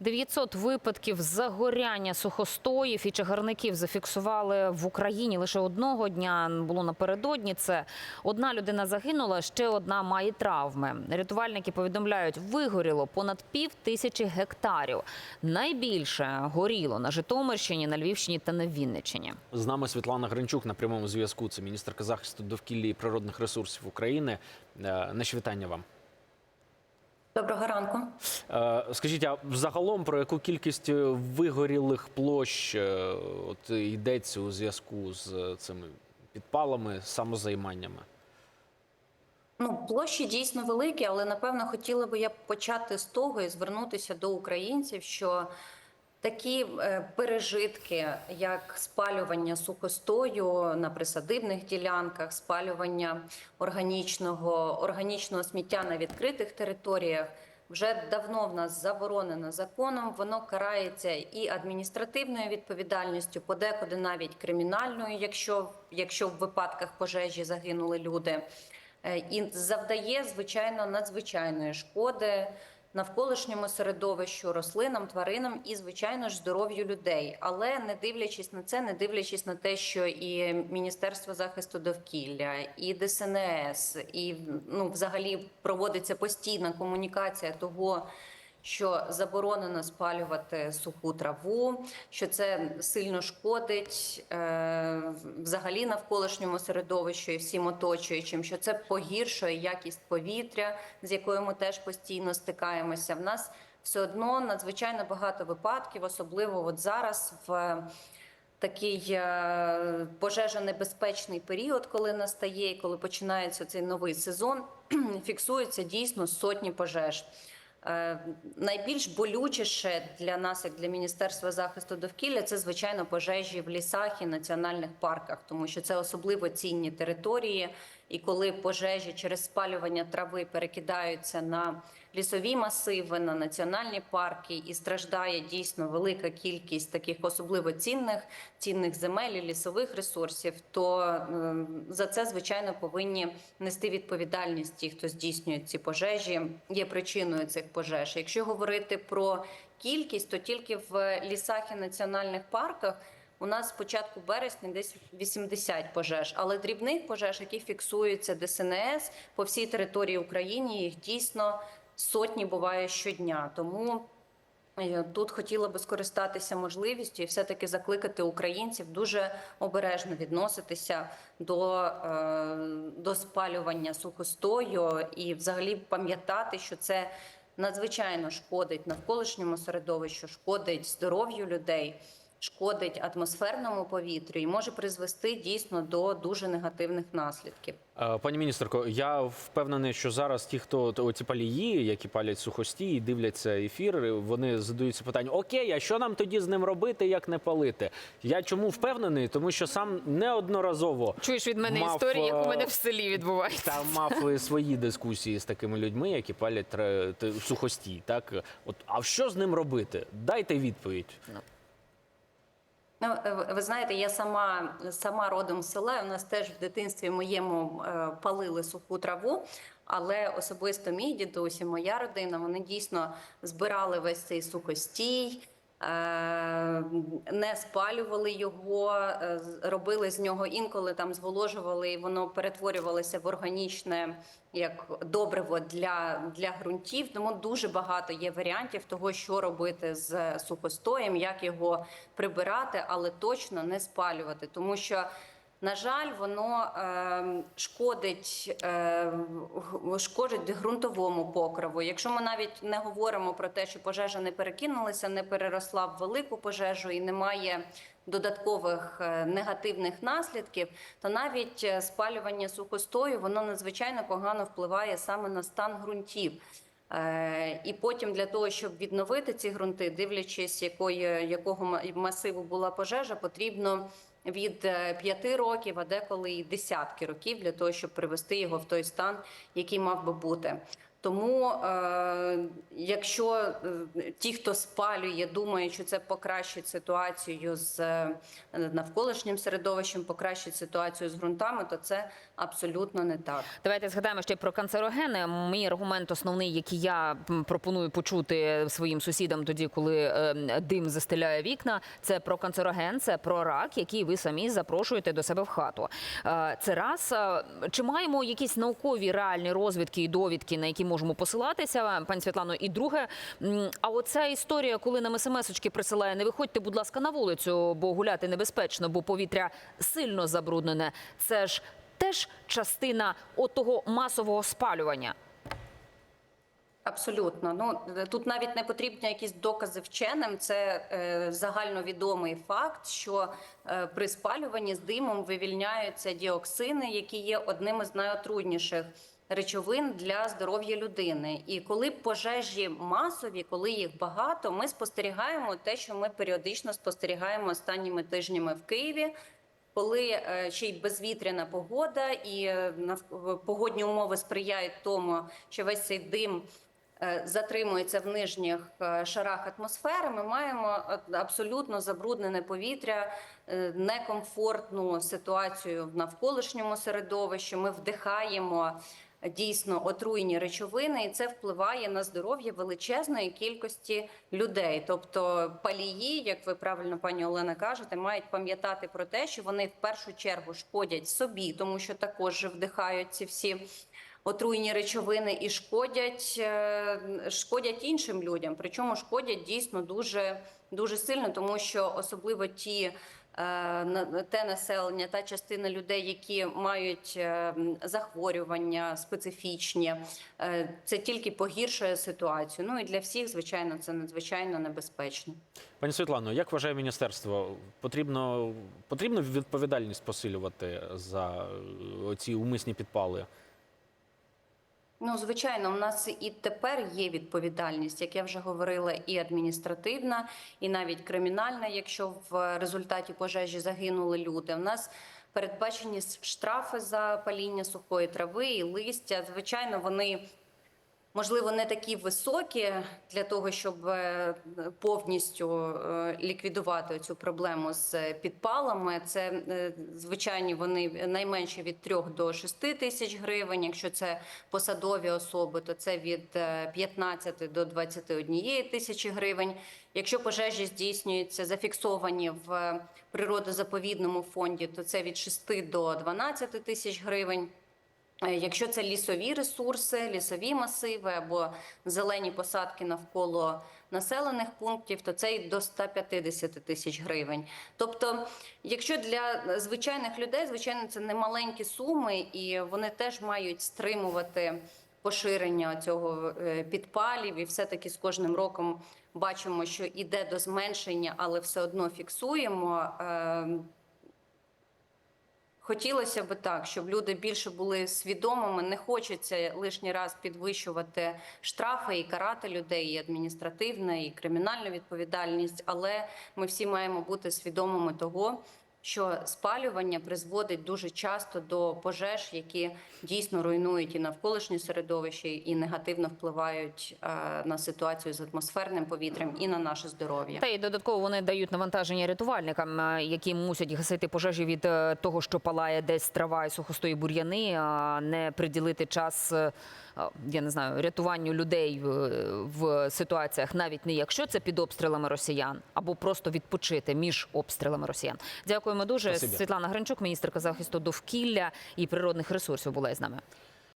900 випадків загоряння сухостоїв і чагарників зафіксували в Україні лише одного дня. Було напередодні. Це одна людина загинула, ще одна має травми. Рятувальники повідомляють, вигоріло понад пів тисячі гектарів. Найбільше горіло на Житомирщині, на Львівщині та на Вінниччині. З нами Світлана Гринчук на прямому зв'язку. Це міністерка захисту довкілля і природних ресурсів України. Е, Наші вітання вам. Доброго ранку. Е, Скажіть, а взагалом про яку кількість е, вигорілих площ е, от йдеться у зв'язку з цими підпалами, самозайманнями? Ну, площі дійсно великі, але напевно хотіла би я почати з того і звернутися до українців, що такі е, пережитки, як спалювання сухостою на присадибних ділянках, спалювання органічного, органічного сміття на відкритих територіях. Вже давно в нас заборонено законом. Воно карається і адміністративною відповідальністю, подекуди навіть кримінальною, якщо, якщо в випадках пожежі загинули люди. Е, і завдає звичайно надзвичайної шкоди навколишньому середовищу, рослинам, тваринам і, звичайно ж, здоров'ю людей. Але не дивлячись на це, не дивлячись на те, що і Міністерство захисту довкілля, і ДСНС, і ну, взагалі проводиться постійна комунікація того. Що заборонено спалювати суху траву, що це сильно шкодить е, взагалі навколишньому середовищу і всім оточуючим, що це погіршує якість повітря, з якою ми теж постійно стикаємося. В нас все одно надзвичайно багато випадків, особливо от зараз в такий е, пожежонебезпечний період, коли настає, і коли починається цей новий сезон, фіксуються дійсно сотні пожеж. Е, Найбільш болючіше для нас, як для Міністерства захисту довкілля, це звичайно пожежі в лісах і національних парках, тому що це особливо цінні території. І коли пожежі через спалювання трави перекидаються на лісові масиви, на національні парки, і страждає дійсно велика кількість таких особливо цінних цінних земель і лісових ресурсів, то е, за це звичайно повинні нести відповідальність ті, хто здійснює ці пожежі, є причиною цих пожеж. Якщо говорити про кількість, то тільки в лісах і національних парках. У нас з початку березня десь 80 пожеж, але дрібних пожеж, які фіксуються ДСНС по всій території України, їх дійсно сотні буває щодня. Тому е, тут хотіла би скористатися можливістю і все-таки закликати українців дуже обережно відноситися до, е, до спалювання сухостою і взагалі пам'ятати, що це надзвичайно шкодить навколишньому середовищу, шкодить здоров'ю людей шкодить атмосферному повітрю і може призвести дійсно до дуже негативних наслідків. Е, Пані міністерко, я впевнений, що зараз ті, хто оці палії, які палять сухості і дивляться ефір, вони задаються питання: Окей, а що нам тоді з ним робити, як не палити? Я чому впевнений? Тому що сам неодноразово Чуєш від мене Мав, історії, як у е, мене в селі відбувається. та мав свої дискусії з такими людьми, які палять сухості. Так, от а що з ним робити? Дайте відповідь. Ну, е, ви знаєте, я сама сама родом з села. У нас теж в дитинстві моєму е, палили суху траву. Але особисто мій дідусь і моя родина вони дійсно збирали весь цей сухостій, не спалювали його, е, робили з нього інколи там зголожували, і воно перетворювалося в органічне як добриво для, для ґрунтів. Тому дуже багато є варіантів того, що робити з сухостоєм, як його прибирати, але точно не спалювати, тому що. На жаль, воно е, шкодить, е, шкодить ґрунтовому покриву. Якщо ми навіть не говоримо про те, що пожежа не перекинулася, не переросла в велику пожежу і немає додаткових е, негативних наслідків, то навіть е, спалювання сухостою воно надзвичайно погано впливає саме на стан ґрунтів. Е, І потім для того, щоб відновити ці ґрунти, дивлячись, якої якого масиву була пожежа, потрібно від е, п'яти років, а деколи і десятки років для того, щоб привести його в той стан, який мав би бути. Тому, е, якщо е, ті, хто спалює, думають, що це покращить ситуацію з е, навколишнім середовищем, покращить ситуацію з ґрунтами, то це абсолютно не так. Давайте згадаємо ще про канцерогени. Мій аргумент основний, який я пропоную почути своїм сусідам тоді, коли е, дим застеляє вікна, це про канцероген, це про рак, який ви самі запрошуєте до себе в хату. Це раз. Чи маємо якісь наукові реальні розвідки і довідки, на які можемо посилатися, пані Світлано? І друге, а оця історія, коли нам смс-очки присилає, не виходьте, будь ласка, на вулицю, бо гуляти небезпечно, бо повітря сильно забруднене. Це ж теж частина отого масового спалювання. Абсолютно. Ну тут навіть не потрібні якісь докази вченим. Це е, загальновідомий факт, що е, при спалюванні з димом вивільняються діоксини, які є одним із найотрудніших речовин для здоров'я людини. І коли пожежі масові, коли їх багато, ми спостерігаємо те, що ми періодично спостерігаємо останніми тижнями в Києві. Коли е, ще й безвітряна погода і е, погодні умови сприяють тому, що весь цей дим е, затримується в нижніх шарах атмосфери, ми маємо абсолютно забруднене повітря, некомфортну ситуацію в навколишньому середовищі. Ми вдихаємо дійсно отруйні речовини, і це впливає на здоров'я величезної кількості людей. Тобто палії, як ви правильно пані Олена кажете, мають пам'ятати про те, що вони в першу чергу шкодять собі, тому що також вдихають ці всі. Отруйні речовини і шкодять, е, шкодять іншим людям. Причому шкодять дійсно дуже дуже сильно, тому що особливо ті те населення, та частина людей, які мають е, захворювання специфічні, е, це тільки погіршує ситуацію. Ну і для всіх, звичайно, це надзвичайно небезпечно. Пані Світлано, як вважає міністерство, потрібно, потрібно відповідальність посилювати за е, ці умисні підпали? Ну, звичайно, у нас і тепер є відповідальність, як я вже говорила, і адміністративна, і навіть кримінальна, якщо в результаті пожежі загинули люди. У нас передбачені штрафи за паління сухої трави і листя. Звичайно, вони. Можливо, не такі високі для того, щоб е, повністю е, ліквідувати цю проблему з підпалами. Це е, звичайні вони найменше від 3 до 6 тисяч гривень. Якщо це посадові особи, то це від е, 15 до 21 тисячі гривень. Якщо пожежі здійснюються зафіксовані в природозаповідному фонді, то це від 6 до 12 тисяч гривень. Е, Якщо це лісові ресурси, лісові масиви або зелені посадки навколо населених пунктів, то це й до 150 тисяч гривень. Тобто, якщо для звичайних людей, звичайно, це не маленькі суми, і вони теж мають стримувати поширення цього е, підпалів, і все-таки з кожним роком бачимо, що іде до зменшення, але все одно фіксуємо. Хотілося б так, щоб люди більше були свідомими. Не хочеться лишній раз підвищувати штрафи і карати людей, і адміністративна, і кримінальна відповідальність. Але ми всі маємо бути свідомими того, що спалювання призводить дуже часто до пожеж, які дійсно руйнують і навколишнє середовище, і негативно впливають е, на ситуацію з атмосферним повітрям і на наше здоров'я. Та й додатково вони дають навантаження рятувальникам, е, які мусять гасити пожежі від е, того, що палає десь трава і сухостої бур'яни, а не приділити час. Я не знаю, рятуванню людей в, ситуаціях, навіть не якщо це під обстрілами росіян, або просто відпочити між обстрілами росіян. Дякуємо дуже. Спасибі. Світлана Гринчук, міністерка захисту довкілля і природних ресурсів, була із нами.